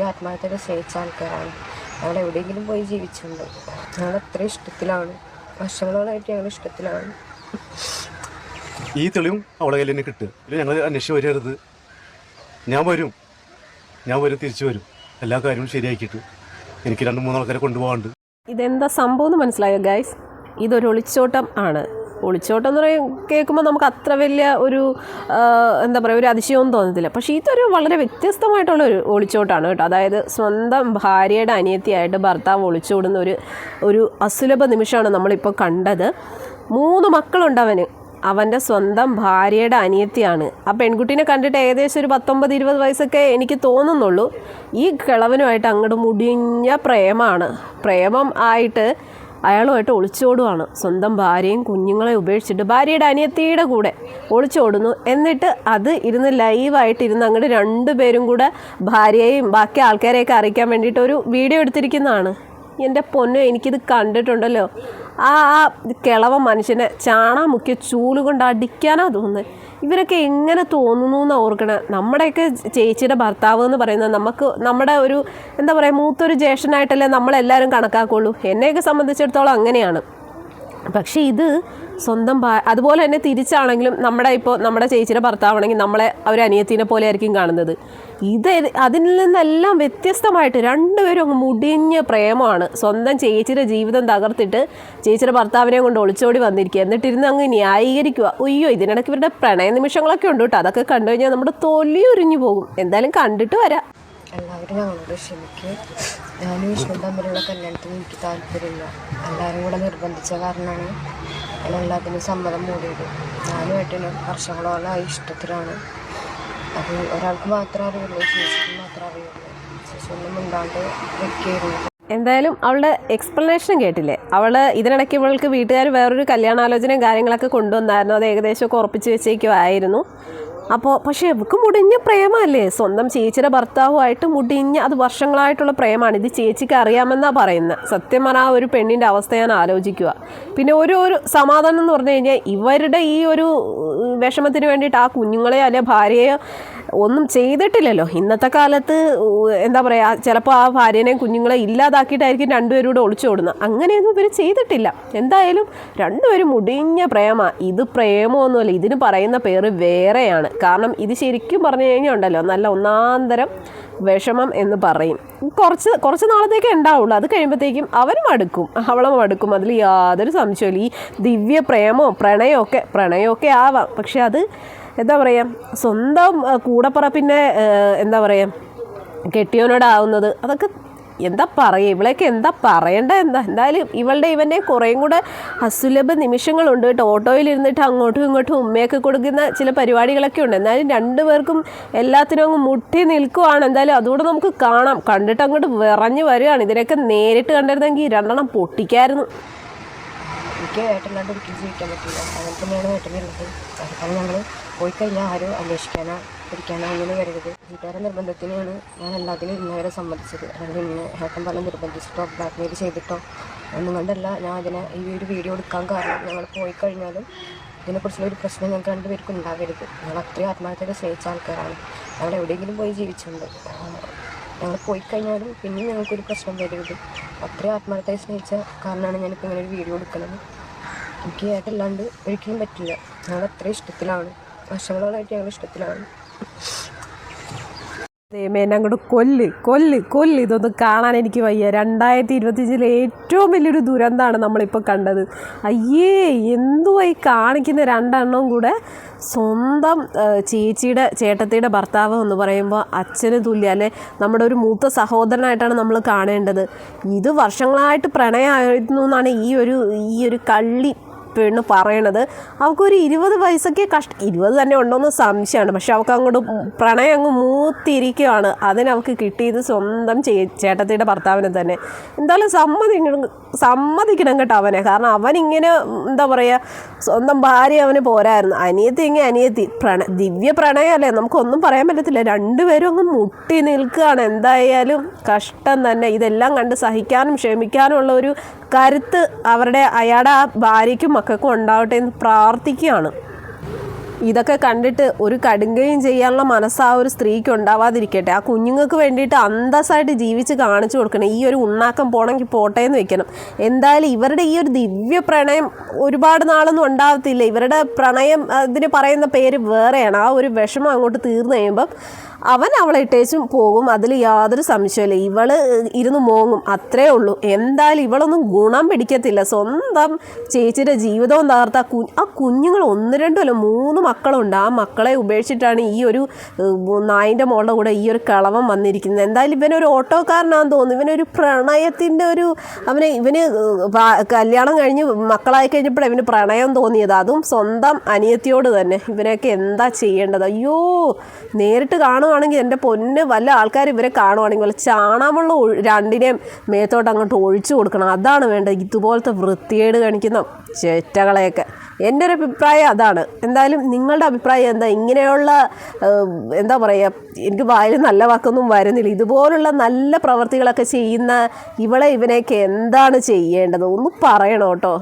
അത്രയും ആത്മാർത്ഥത സ്നേഹിച്ച ആൾക്കാരാണ്. ഞങ്ങൾ എവിടെയെങ്കിലും പോയി ജീവിച്ചുണ്ട്. ഞങ്ങൾ അത്ര ഇഷ്ടത്തിലാണ്. വർഷങ്ങളോളായിട്ട് ഞങ്ങൾ ഇഷ്ടത്തിലാണ്. ഈ തെളിവും അവളെ കയ്യിൽ തന്നെ കിട്ടുക ഇല്ല ഞങ്ങൾ അന്വേഷിച്ച് വരരുത്. ഞാൻ വരും. ഞാൻ വരും തിരിച്ചു വരും. എല്ലാ കാര്യവും ശരിയാക്കിയിട്ട് എനിക്ക് രണ്ട് മൂന്നാൾക്കാരെ കൊണ്ടുപോകാണ്ട് ഇതെന്താ സംഭവം എന്ന് മനസ്സിലായോ ഗൈസ് ഇതൊരു ഒളിച്ചോട്ടം ആണ്. ഒളിച്ചോട്ടം എന്ന് പറയും കേൾക്കുമ്പോൾ നമുക്ക് അത്ര വലിയ ഒരു എന്താ പറയുക ഒരു അതിശയവും തോന്നത്തില്ല. പക്ഷേ ഇതൊരു വളരെ വ്യത്യസ്തമായിട്ടുള്ള ഒരു ഒളിച്ചോട്ടാണ് കേട്ടോ. അതായത് സ്വന്തം ഭാര്യയുടെ അനിയത്തിയായിട്ട് ഭർത്താവ് ഒളിച്ചോടുന്ന ഒരു ഒരു അസുലഭ നിമിഷമാണ് നമ്മളിപ്പോൾ കണ്ടത്. മൂന്ന് മക്കളുണ്ട് അവന്. അവന്റെ സ്വന്തം ഭാര്യയുടെ അനിയത്തിയാണ്. ആ പെൺകുട്ടീനെ കണ്ടിട്ട് ഏകദേശം ഒരു പത്തൊമ്പത് ഇരുപത് വയസ്സൊക്കെ എനിക്ക് തോന്നുന്നുള്ളൂ. ഈ കിളവനുമായിട്ട് അങ്ങോട്ട് മുടിഞ്ഞ പ്രേമമാണ് പ്രേമം ആയിട്ട് അയാളുമായിട്ട് ഒളിച്ചോടുവാണ്. സ്വന്തം ഭാര്യയും കുഞ്ഞുങ്ങളെ ഉപേക്ഷിച്ചിട്ട് ഭാര്യയുടെ അനിയത്തിയുടെ കൂടെ ഒളിച്ചോടുന്നു. എന്നിട്ട് അത് ഇരുന്ന് ലൈവായിട്ട് ഇരുന്ന് അങ്ങോട്ട് രണ്ടുപേരും കൂടെ ഭാര്യയെയും ബാക്കി ആൾക്കാരെയൊക്കെ അറിയിക്കാൻ വേണ്ടിയിട്ട് ഒരു വീഡിയോ എടുത്തിരിക്കുന്നതാണ്. എന്റെ പൊന്നു എനിക്കിത് കണ്ടിട്ടുണ്ടല്ലോ. ആ ആ കിളവ മനുഷ്യനെ ചാണാ മുക്കിയ ചൂൽ കൊണ്ട് അടിക്കാനാ തോന്നുന്നത് ഇവരൊക്കെ എങ്ങനെ തോന്നുന്നു എന്ന് ഓർക്കണേ? നമ്മുടെയൊക്കെ ചേച്ചിയുടെ ഭർത്താവ് എന്ന് പറയുന്നത് നമുക്ക് നമ്മുടെ ഒരു എന്താ പറയുക മൂത്തൊരു ജ്യേഷ്ഠനായിട്ടല്ലേ നമ്മളെല്ലാവരും കണക്കാക്കുള്ളൂ. എന്നെയൊക്കെ സംബന്ധിച്ചിടത്തോളം അങ്ങനെയാണ്. പക്ഷേ ഇത് സ്വന്തം അതുപോലെ തന്നെ തിരിച്ചാണെങ്കിലും നമ്മുടെ ഇപ്പോൾ നമ്മുടെ ചേച്ചിയുടെ ഭർത്താവാണെങ്കിൽ നമ്മളെ അവർ അനിയത്തിനെ പോലെ ആയിരിക്കും കാണുന്നത്. ഇത് അതിൽ നിന്നെല്ലാം വ്യത്യസ്തമായിട്ട് രണ്ടുപേരും അങ്ങ് മുടിഞ്ഞ പ്രേമമാണ്. സ്വന്തം ചേച്ചിയുടെ ജീവിതം തകർത്തിട്ട് ചേച്ചിയുടെ ഭർത്താവിനെ കൊണ്ട് ഒളിച്ചോടി വന്നിരിക്കുക. എന്നിട്ടിരുന്ന് അങ്ങ് ന്യായീകരിക്കുക. അയ്യോ ഇതിനിടയ്ക്ക് ഇവരുടെ പ്രണയ നിമിഷങ്ങളൊക്കെ ഉണ്ട് കേട്ടോ. അതൊക്കെ കണ്ടു കഴിഞ്ഞാൽ നമ്മുടെ തൊലി ഉരിഞ്ഞു പോകും. എന്തായാലും കണ്ടിട്ട് വരാം. എല്ലാവരും ഞങ്ങളോട് ക്ഷമിക്കുക ഞാനും വിഷ്ണു തമ്മിലുള്ള കല്യാണത്തിന് എനിക്ക് താല്പര്യമില്ല. എല്ലാവരും കൂടെ നിർബന്ധിച്ച കാരണമാണ് ഞാൻ എല്ലാത്തിനും സമ്മതം മൂടിയത്. ഞാനും ഏട്ടനും വർഷങ്ങളോളമായി ഇഷ്ടത്തിലാണ്. അത് ഒരാൾക്ക് മാത്രമേ അറിയുള്ളൂ ചേച്ചിക്ക് മാത്രമേ അറിയുള്ളൂ. ശേഷിയൊന്നും ഉണ്ടാണ്ട് വെക്കുകയായിരുന്നു എന്തായാലും അവളുടെ എക്സ്പ്ലനേഷൻ കേട്ടില്ലേ? അവൾ ഇതിനിടയ്ക്ക് ഇവൾക്ക് വീട്ടുകാർ വേറൊരു കല്യാണാലോചനയും കാര്യങ്ങളൊക്കെ കൊണ്ടുവന്നായിരുന്നു. അത് ഏകദേശം ഉറപ്പിച്ച് വെച്ചേക്കുമായിരുന്നു അപ്പോൾ പക്ഷേ ഇവർക്ക് മുടിഞ്ഞ പ്രേമല്ലേ? സ്വന്തം ചേച്ചിയുടെ ഭർത്താവുമായിട്ട് മുടിഞ്ഞ അത് വർഷങ്ങളായിട്ടുള്ള പ്രേമമാണ് ഇത് ചേച്ചിക്ക് അറിയാമെന്നാണ് പറയുന്നത് സത്യം പറഞ്ഞാൽ ആ ഒരു പെണ്ണിന്റെ അവസ്ഥ ഞാൻ ആലോചിക്കുക പിന്നെ ഒരു ഒരു സമാധാനം എന്ന് പറഞ്ഞു കഴിഞ്ഞാൽ ഇവരുടെ ഈ ഒരു വിഷമത്തിന് വേണ്ടിയിട്ട് ആ കുഞ്ഞുങ്ങളെയോ അല്ലെ ഭാര്യയോ ഒന്നും ചെയ്തിട്ടില്ലല്ലോ. ഇന്നത്തെ കാലത്ത് എന്താ പറയുക ചിലപ്പോൾ ആ ഭാര്യനെയും കുഞ്ഞുങ്ങളെ ഇല്ലാതാക്കിയിട്ടായിരിക്കും രണ്ടുപേരൂടെ ഒളിച്ചോടുന്നത് അങ്ങനെയൊന്നും ഇവർ ചെയ്തിട്ടില്ല. എന്തായാലും രണ്ടുപേരും മുടിഞ്ഞ പ്രേമ. ഇത് പ്രേമമൊന്നുമല്ല ഇതിന് പറയുന്ന പേര് വേറെയാണ്. കാരണം ഇത് ശരിക്കും പറഞ്ഞു കഴിഞ്ഞാൽ ഉണ്ടല്ലോ നല്ല ഒന്നാന്തരം വിഷമം എന്ന് പറയും. കുറച്ച് കുറച്ച് നാളത്തേക്ക് ഉണ്ടാവുള്ളൂ. അത് കഴിയുമ്പോഴത്തേക്കും അവൻ മടുക്കും അവളും മടുക്കും അതിൽ യാതൊരു സംശയമില്ല ഈ ദിവ്യ പ്രേമോ പ്രണയമോ ഒക്കെ പ്രണയമൊക്കെ ആവാം. പക്ഷെ അത് എന്താ പറയുക സ്വന്തം കൂടെപ്പറ പിന്നെ എന്താ പറയുക കെട്ടിയവനോടാവുന്നത് അതൊക്കെ എന്താ പറയുക ഇവളെയൊക്കെ എന്താ പറയേണ്ട എന്താ? എന്തായാലും ഇവളുടെ ഇവന്റെ കുറേയും കൂടെ അസുലഭ നിമിഷങ്ങളുണ്ട് കേട്ടോ. ഓട്ടോയിലിരുന്നിട്ട് അങ്ങോട്ടും ഇങ്ങോട്ടും ഉമ്മയൊക്കെ കൊടുക്കുന്ന ചില പരിപാടികളൊക്കെ ഉണ്ട്. എന്നാലും രണ്ടുപേർക്കും എല്ലാത്തിനും അങ്ങ് മുട്ടി നിൽക്കുവാണ്. എന്തായാലും അതുകൂടെ നമുക്ക് കാണാം. കണ്ടിട്ട് അങ്ങോട്ട് വിറഞ്ഞു വരികയാണ്. ഇതിനൊക്കെ നേരിട്ട് കണ്ടിരുന്നെങ്കിൽ രണ്ടെണ്ണം പൊട്ടിക്കായിരുന്നു. എനിക്ക് ഏട്ടല്ലാണ്ട് ഒരിക്കലും ജീവിക്കാൻ പറ്റില്ല. അങ്ങനെ തന്നെയാണ് ഏട്ടനുള്ളത് അതുപോലെ ഞങ്ങൾ പോയി കഴിഞ്ഞാൽ ആരും അന്വേഷിക്കാനോ പിടിക്കാനോ ഒന്നിനും വരരുത്. വീട്ടുകാരുടെ നിർബന്ധത്തിനാണ് ഞാൻ എല്ലാത്തിനും ഇന്നവരെ സമ്മതിച്ചത്. അല്ലെങ്കിൽ ഇന്ന് ഏട്ടൻ പറഞ്ഞ് നിർബന്ധിച്ചിട്ടോ ബ്ലാക്ക്മെയിൽ ചെയ്തിട്ടോ ഒന്നും കൊണ്ടല്ല ഞാൻ അതിനെ ഈ ഒരു വീഡിയോ എടുക്കാൻ കാരണം. ഞങ്ങൾ പോയി കഴിഞ്ഞാലും ഇതിനെക്കുറിച്ചുള്ള ഒരു പ്രശ്നം ഞങ്ങൾക്ക് രണ്ടുപേർക്കും ഉണ്ടാവരുത്. ഞങ്ങൾ അത്രയും ആത്മാർത്ഥത സ്നേഹിച്ച ആൾക്കാരാണ്. ഞങ്ങൾ എവിടെയെങ്കിലും പോയി ജീവിച്ചിട്ടുണ്ട്. ഞങ്ങൾ പോയി കഴിഞ്ഞാലും പിന്നെ ഞങ്ങൾക്കൊരു പ്രശ്നം വരരുത്. അത്രയും ആത്മാർത്ഥമായി സ്നേഹിച്ച കാരണമാണ് ഞാനിപ്പോൾ ഇങ്ങനെ ഒരു വീഡിയോ എടുക്കുന്നത്. എനിക്ക് ഏട്ടല്ലാണ്ട് ഒരിക്കലും പറ്റില്ല. ഞങ്ങൾ അത്രയും ഇഷ്ടത്തിലാണ്. വർഷങ്ങളോളായിട്ട് ഞങ്ങൾ ഇഷ്ടത്തിലാണ്. ദൈവമേനെ അങ്ങോട്ട് കൊല്ല് കൊല്ല് കൊല്ല്. ഇതൊന്ന് കാണാൻ എനിക്ക് വയ്യ. രണ്ടായിരത്തി ഇരുപത്തിയഞ്ചിലെ ഏറ്റവും വലിയൊരു ദുരന്തമാണ് നമ്മളിപ്പോൾ കണ്ടത്. അയ്യേ എന്തുവായി കാണിക്കുന്ന രണ്ടെണ്ണവും കൂടെ? സ്വന്തം ചേച്ചിയുടെ ചേട്ടത്തിയുടെ ഭർത്താവ് എന്ന് പറയുമ്പോൾ അച്ഛന് തുല്യ അല്ലെ? നമ്മുടെ ഒരു മൂത്ത സഹോദരനായിട്ടാണ് നമ്മൾ കാണേണ്ടത്. ഇത് വർഷങ്ങളായിട്ട് പ്രണയമായിരുന്നു എന്നാണ് ഈ ഒരു ഈ ഒരു കള്ളി പെണ്ണ് പറയണത് അവൾക്കൊരു ഇരുപത് വയസ്സൊക്കെ കഷ്ട ഇരുപത് തന്നെ ഉണ്ടോയെന്ന് സംശയമാണ്. പക്ഷെ അവൾക്ക് അങ്ങോട്ട് പ്രണയം അങ്ങ് മൂത്തിരിക്കുകയാണ് അതിനവൾക്ക് കിട്ടിയത് സ്വന്തം ചേ ചേട്ടത്തിയുടെ ഭർത്താവിനെ തന്നെ. എന്തായാലും സമ്മതിക്കണം സമ്മതിക്കണം കേട്ടോ അവനെ. കാരണം അവനിങ്ങനെ എന്താ പറയുക സ്വന്തം ഭാര്യ അവന് പോരായിരുന്നു. അനിയത്തി എങ്കിൽ അനിയത്തി. പ്രണ ദിവ്യ പ്രണയമല്ലേ നമുക്കൊന്നും പറയാൻ പറ്റത്തില്ല. രണ്ടുപേരും അങ്ങ് മുട്ടി നിൽക്കുകയാണ്. എന്തായാലും കഷ്ടം തന്നെ. ഇതെല്ലാം കണ്ട് സഹിക്കാനും ക്ഷമിക്കാനും ഉള്ള ഒരു കരുത്ത് അവരുടെ അയാളുടെ ആ ഭാര്യയ്ക്കും മക്കൾക്കും ഉണ്ടാവട്ടെ എന്ന് പ്രാർത്ഥിക്കുകയാണ്. ഇതൊക്കെ കണ്ടിട്ട് ഒരു കടുങ്കയും ചെയ്യാനുള്ള മനസ്സ് ആ ഒരു സ്ത്രീക്ക് ഉണ്ടാവാതിരിക്കട്ടെ. ആ കുഞ്ഞുങ്ങൾക്ക് വേണ്ടിയിട്ട് അന്തസ്സായിട്ട് ജീവിച്ച് കാണിച്ചു കൊടുക്കണം. ഈ ഒരു ഉണ്ണാക്കം പോണെങ്കിൽ പോട്ടെ എന്ന് വെക്കണം. എന്തായാലും ഇവരുടെ ഈ ഒരു ദിവ്യ പ്രണയം ഒരുപാട് നാളൊന്നും ഉണ്ടാവത്തില്ല. ഇവരുടെ പ്രണയം അതിന് പറയുന്ന പേര് വേറെയാണ്. ആ ഒരു വിഷമം അങ്ങോട്ട് തീർന്നു കഴിയുമ്പം അവൻ അവളെ ഇട്ടേച്ചും പോകും. അതിൽ യാതൊരു സംശയമില്ല ഇവൾ ഇരുന്ന് മോങ്ങും. അത്രേ ഉള്ളൂ. എന്തായാലും ഇവളൊന്നും ഗുണം പിടിക്കത്തില്ല. സ്വന്തം ചേച്ചിയുടെ ജീവിതവും തകർത്ത ആ കുഞ്ഞുങ്ങൾ ഒന്ന് രണ്ടുമല്ല മൂന്ന് മക്കളുണ്ട്. ആ മക്കളെ ഉപേക്ഷിച്ചിട്ടാണ് ഈ ഒരു നായിന്റെ മോളുടെ കൂടെ ഈ ഒരു കളവൻ വന്നിരിക്കുന്നത്. എന്തായാലും ഇവനൊരു ഓട്ടോക്കാരനാണെന്ന് തോന്നുന്നു. ഇവനൊരു പ്രണയത്തിന്റെ ഒരു അവന് ഇവന് കല്യാണം കഴിഞ്ഞ് മക്കളായി കഴിഞ്ഞപ്പോൾ ഇവന് പ്രണയം തോന്നിയത്. അതും സ്വന്തം അനിയത്തിയോട് തന്നെ. ഇവനെയൊക്കെ എന്താ ചെയ്യേണ്ടത്? അയ്യോ നേരിട്ട് കാണുവാണെങ്കിൽ എന്റെ പൊന്ന് വല്ല ആൾക്കാർ ഇവരെ കാണുവാണെങ്കിൽ വല്ല ചാണാമുള്ള രണ്ടിനെയും മേത്തോട്ട് അങ്ങോട്ട് ഒഴിച്ചു കൊടുക്കണം. അതാണ് വേണ്ടത്. ഇതുപോലത്തെ വൃത്തികേട് കാണിക്കുന്ന ചേറ്റകളെയൊക്കെ. എന്റെ ഒരു അഭിപ്രായം അതാണ്. എന്തായാലും നിങ്ങളുടെ അഭിപ്രായം എന്താ? ഇങ്ങനെയുള്ള എന്താ പറയുക എനിക്ക് വായിൽ നല്ല വാക്കൊന്നും വരുന്നില്ല. ഇതുപോലുള്ള നല്ല പ്രവർത്തികളൊക്കെ ചെയ്യുന്ന ഇവളെ ഇവനെയൊക്കെ എന്താണ് ചെയ്യേണ്ടത്? ഒന്ന് പറയണം കേട്ടോ?